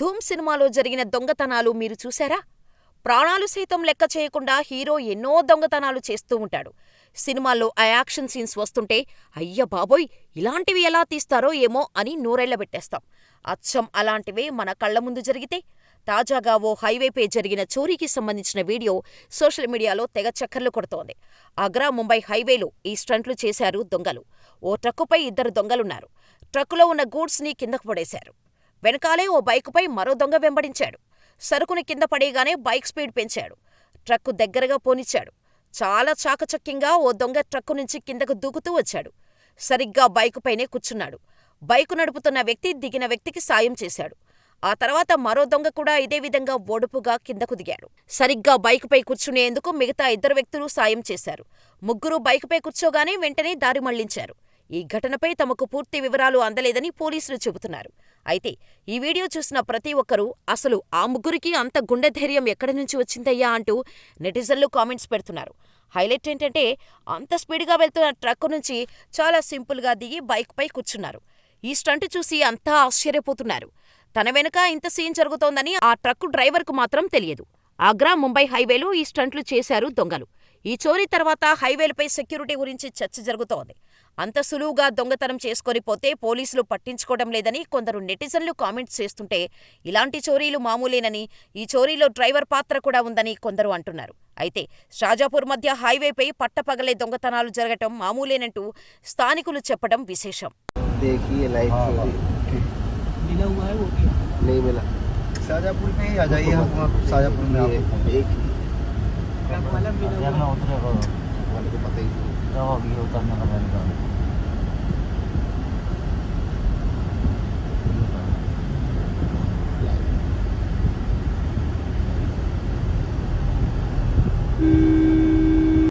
ధూమ్ సినిమాలో జరిగిన దొంగతనాలు మీరు చూశారా? ప్రాణాలు సైతం లెక్క చేయకుండా హీరో ఎన్నో దొంగతనాలు చేస్తూ ఉంటాడు. సినిమాల్లో ఆ యాక్షన్ సీన్స్ వస్తుంటే అయ్య బాబోయ్ ఇలాంటివి ఎలా తీస్తారో ఏమో అని నోరెళ్ళబెట్టేస్తాం. అచ్చం అలాంటివే మన కళ్ళ ముందు జరిగితే? తాజాగా ఓ హైవేపై జరిగిన చోరీకి సంబంధించిన వీడియో సోషల్ మీడియాలో తెగ చక్కర్లు కొడుతోంది. ఆగ్రా ముంబై హైవేలో ఈ స్టంట్లు చేశారు దొంగలు. ఓ ట్రక్కుపై ఇద్దరు దొంగలున్నారు. ట్రక్కులో ఉన్న గూడ్స్ని కిందకు పడేశారు. వెనకాలే ఓ బైకుపై మరో దొంగ వెంబడించాడు. సరుకుని కింద పడేయగానే బైక్ స్పీడ్ పెంచాడు. ట్రక్కు దగ్గరగా పోనిచ్చాడు. చాలా చాకచక్యంగా ఓ దొంగ ట్రక్కు నుంచి కిందకు దూకుతూ వచ్చాడు. సరిగ్గా బైకుపైనే కూర్చున్నాడు. బైకు నడుపుతున్న వ్యక్తి దిగిన వ్యక్తికి సాయం చేశాడు. ఆ తర్వాత మరో దొంగ కూడా ఇదే విధంగా ఒడుపుగా కిందకు దిగాడు. సరిగ్గా బైకుపై కూర్చునేందుకు మిగతా ఇద్దరు వ్యక్తులు సాయం చేశారు. ముగ్గురూ బైకుపై కూర్చోగానే వెంటనే దారి మళ్ళించారు. ఈ ఘటనపై తమకు పూర్తి వివరాలు అందలేదని పోలీసులు చెబుతున్నారు. అయితే ఈ వీడియో చూసిన ప్రతి ఒక్కరూ అసలు ఆ ముగ్గురికి అంత గుండె ధైర్యం ఎక్కడి నుంచి వచ్చిందయ్యా అంటూ నెటిజన్లు కామెంట్స్ పెడుతున్నారు. హైలైట్ ఏంటంటే అంత స్పీడ్గా వెళ్తున్న ట్రక్కు నుంచి చాలా సింపుల్గా దిగి బైక్పై కూర్చున్నారు. ఈ స్టంట్ చూసి అంతా ఆశ్చర్యపోతున్నారు. తన వెనుక ఇంత సీన్ జరుగుతోందని ఆ ట్రక్కు డ్రైవర్కు మాత్రం తెలియదు. ఆగ్రా ముంబై హైవేలో ఈ స్టంట్లు చేశారు దొంగలు. ఈ చోరీ తర్వాత హైవేలపై సెక్యూరిటీ గురించి చర్చ జరుగుతోంది. అంత సులువుగా దొంగతనం చేసుకొని పోతే పోలీసులు పట్టించుకోవడం లేదని కొందరు నెటిజన్లు కామెంట్స్ చేస్తుంటే ఇలాంటి చోరీలు మామూలేనని, ఈ చోరీలో డ్రైవర్ పాత్ర కూడా ఉందని కొందరు అంటున్నారు. అయితే షాజాపూర్ మధ్య హైవేపై పట్టపగలే దొంగతనాలు జరగటం మామూలేనంటూ స్థానికులు చెప్పడం విశేషం. देखिए लाइव हाँ, चोरी ठीक। मिला हुआ है वो भी नहीं मिला शाजापुर में ही आ जाइए हम वहाँ शाजापुर में ये आपको एक Ano ko patay? Oo, gihutan na naman doon.